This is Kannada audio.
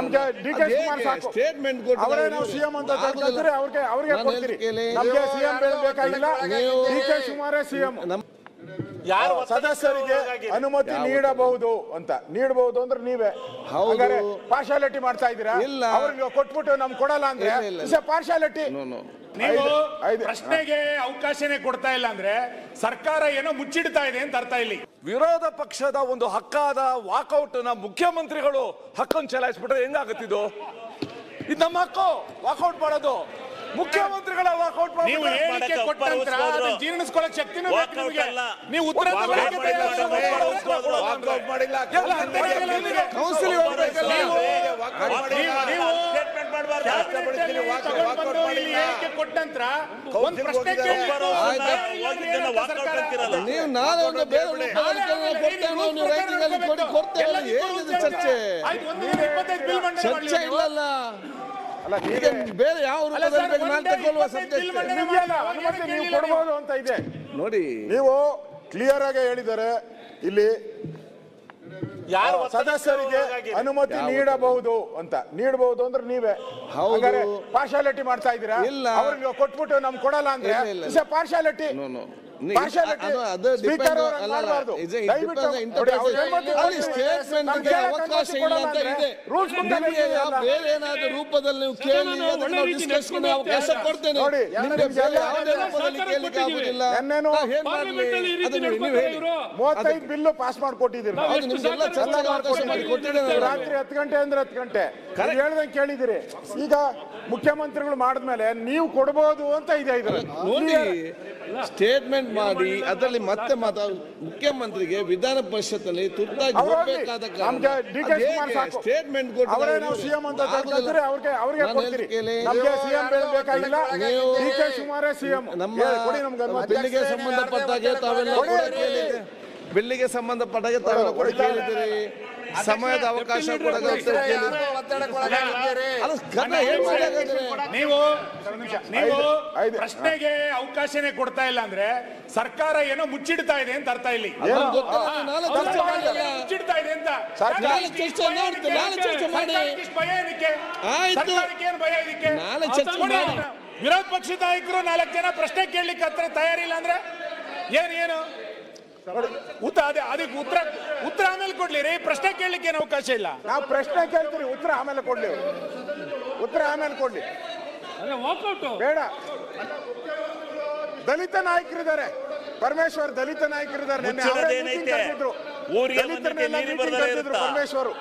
ನಮ್ಗೆ ಡಿ ಕೆ ಕುಮಾರ್ ಸಾಕು. ಸ್ಟೇಟ್ಮೆಂಟ್ ಅವರೇ ನಾವು ಸಿಎಂ ಅಂತ ಅವ್ರಿಗೆ ಅವ್ರಿಗೆ ಕೊಡ್ತೀರಿ. ನಮ್ಗೆ ಸಿಎಂ ಬೇಕಾಗಿಲ್ಲ. ಡಿ ಕೆ ಕುಮಾರೇ ಸಿಎಂ ಯಾರು ಸದಸ್ಯರಿಗೆ ಅನುಮತಿ ನೀಡಬಹುದು ಅಂತ. ನೀಡಬಹುದು ಅಂದ್ರೆ ನೀವೇ. ಹಾಗಾದ್ರೆ ಪಾರ್ಶಾಲಿಟಿ ಮಾಡ್ತಾ ಇದ್ದೀರಾ? ಇಲ್ಲ. ಅವ್ರಿಗೆ ಕೊಟ್ಬಿಟ್ಟು ನಮ್ಗೆ ಕೊಡಲ್ಲ ಅಂದ್ರೆ. ಪಾರ್ಶಾಲಿಟಿ ನೀವು ಪ್ರಶ್ನೆಗೆ ಅವಕಾಶನೇ ಕೊಡ್ತಾ ಇಲ್ಲ ಅಂದ್ರೆ ಸರ್ಕಾರ ಏನೋ ಮುಚ್ಚಿಡ್ತಾ ಇದೆ ಅಂತ ಅರ್ಥ ಇಲ್ಲಿ. ವಿರೋಧ ಪಕ್ಷದ ಒಂದು ಹಕ್ಕಾದ ವಾಕೌಟ್ನ ಮುಖ್ಯಮಂತ್ರಿಗಳು ಹಕ್ಕನ್ನು ಚಲಾಯಿಸ್ಬಿಟ್ರೆ ಹೆಂಗಾಗತ್ತಿದು ಇದು? ನಮ್ಮ ಹಕ್ಕು. ವಾಕೌಟ್ ಮಾಡೋದು. ಮುಖ್ಯಮಂತ್ರಿಗಳ ವಾಕೌಟ್ ನೀವು ಮಾಡಿ ಹೇಳಿಕೆ ಮಾಡಕ್ಕೆ ಕೊಟ್ಟ ನಂತರ ಅದನ್ನ ಜೀರ್ಣಿಸ್ಕೊಳ್ಳೋಕೆ ಶಕ್ತಿನೂ ಬೇಕು ನಿಮಗೆ. ನೀವು ಉತ್ತರ ಮಾಡಿಲ್ಲ. ವಾಕೌಟ್ ಎಲ್ಲ ನೀವು ಕೌನ್ಸಿಲ್ ಹೋಗ್ಬೇಕಲ್ಲ ನೀವು- ನೀವು- ಸ್ಟೇಟ್ಮೆಂಟ್ ಮಾಡಬಾರ್ದು? ಹೇಳಿಕೆ ಕೊಟ್ಟ ನಂತರ ಒಂದು ಪ್ರಶ್ನೆ ನಾಳೆ ಒಂದು ಬೇರೆ ಕೊಡ್ತೇವೆ ನೀವು ರೈಟಿಂಗ್ ಅಲ್ಲಿ ಕೊಡಿ ಕೊಡ್ತೇವೆ ಅಂತ ಏನಿದೆ ಚರ್ಚೆ? ಚರ್ಚೆ ಮಾಡ್ಲಿಲ್ಲ ಇಲ್ಲಲ್ಲ. ಈಗ ಬೇರೆ ಯಾವ ಅಲ್ಲ ರೂಪದಲ್ಲಿ ನಾನು ಒಂದೇ ತಗೊಳ್ಳುವ ಸಬ್ಜೆಕ್ಟ್ ನಿಮ್ಗೆ ನೀವು ಕೊಡ್ಬೋದು ಅಂತ ಇದೆ. ನೋಡಿ. ನೀವು ಕ್ಲಿಯರ್ ಆಗಿ ಹೇಳಿದರೆ ಇಲ್ಲಿ ಯಾರು ಸದಸ್ಯರಿಗೆ ಅನುಮತಿ ನೀಡಬಹುದು ಅಂತ. ನೀಡಬಹುದು ಅಂದ್ರೆ ನೀವೇ. ಹೌದು. ಪಾರ್ಶಾಲಿಟಿ ಮಾಡ್ತಾ ಇದ್ದೀರಾ? ಇಲ್ಲ. ಅವ್ರಿಗೆ ಕೊಟ್ಬಿಟ್ಟು ನಮ್ಗೆ ಕೊಡಲ್ಲ ಅಂದ್ರೆ. ಪಾರ್ಶಾಲಿಟಿ. ಬೇರೆ ಏನಾದ್ರು ರೂಪದಲ್ಲಿ ನೀವು ಕೇಳಿ ಅವಕಾಶ ಕೊಡ್ತೇನೆ. ಮೂವತ್ತೈದು ಬಿಲ್ಲು ಪಾಸ್ ಮಾಡ್ಕೊಟ್ಟಿದ್ದೀರಿ ರಾತ್ರಿ ಹತ್ತು ಗಂಟೆ ಅಂದ್ರೆ ಹತ್ತು ಗಂಟೆ. ಹೇಳ್ದಂಗೆ ಕೇಳಿದಿರಿ ಈಗ ಮುಖ್ಯಮಂತ್ರಿಗಳು ಮಾಡಿದ್ಮೇಲೆ ನೀವು ಕೊಡಬಹುದು ಅಂತ ಇದೆ ಇದ್ರಲ್ಲಿ. ನೋಡಿ ಸ್ಟೇಟ್ಮೆಂಟ್ ಮಾಡಿ ಅದರಲ್ಲಿ ಮತ್ತೆ ಮಾತಾಡ. ಮುಖ್ಯಮಂತ್ರಿಗೆ ವಿಧಾನ ಪರಿಷತ್ತಲ್ಲಿ ತುರ್ತಾಗಿ ಹೋಗಬೇಕಾದ. ಸ್ಟೇಟ್ಮೆಂಟ್ ನಮ್ಮ. ಬಿಲ್ಲಿಗೆ ಸಂಬಂಧಪಟ್ಟಾಗೆ ತಾವೆಲ್ಲ ಬಿಲ್ಲಿಗೆ ಸಂಬಂಧಪಟ್ಟಾಗೆ ತಾವೆಲ್ಲ ಕೂಡ ಕೇಳಿದ್ದೀರಿ. ಸಮಯದ ಅವಕಾಶ ಕೂಡ ನೀವು ನೀವು ಪ್ರಶ್ನೆಗೆ ಅವಕಾಶನೇ ಕೊಡ್ತಾ ಇಲ್ಲ ಅಂದ್ರೆ ಸರ್ಕಾರ ಏನೋ ಮುಚ್ಚಿಡ್ತಾ ಇದೆ ಅಂತ ಅರ್ಥ ಇಲ್ಲಿ. ಮುಚ್ಚಿಡ್ತಾ ಇದೆ ಅಂತ. ಭಯ ಇದಕ್ಕೆ? ಆಯ್ತು. ಸರ್ಕಾರಕ್ಕೆ ಏನು ಭಯ ಇದಕ್ಕೆ? ವಿರೋಧ ಪಕ್ಷದ ನಾಯಕರು ನಾಲ್ಕು ಜನ ಪ್ರಶ್ನೆ ಕೇಳಲಿಕ್ಕೆ ಹತ್ರ ತಯಾರಿಲ್ಲ ಅಂದ್ರೆ ಏನ್? ಉತ್ತರ ಅದೇ ಅದಕ್ಕೆ ಉತ್ತರ ಉತ್ತರ ಆಮೇಲೆ ಕೊಡ್ಲಿ ರೀ. ಪ್ರಶ್ನೆ ಕೇಳಲಿಕ್ಕೆ ಏನು ಅವಕಾಶ ಇಲ್ಲ. ನಾವು ಪ್ರಶ್ನೆ ಕೇಳ್ತೀರಿ ಉತ್ತರ ಆಮೇಲೆ ಕೊಡ್ಲಿ ಉತ್ತರ ಆಮೇಲೆ ಕೊಡ್ಲಿ. ಬೇಡ. ದಲಿತ ನಾಯಕರಿದ್ದಾರೆ. ಪರಮೇಶ್ವರ್ ದಲಿತ ನಾಯಕರಿದ್ದಾರೆ. ಪರಮೇಶ್ವರ್.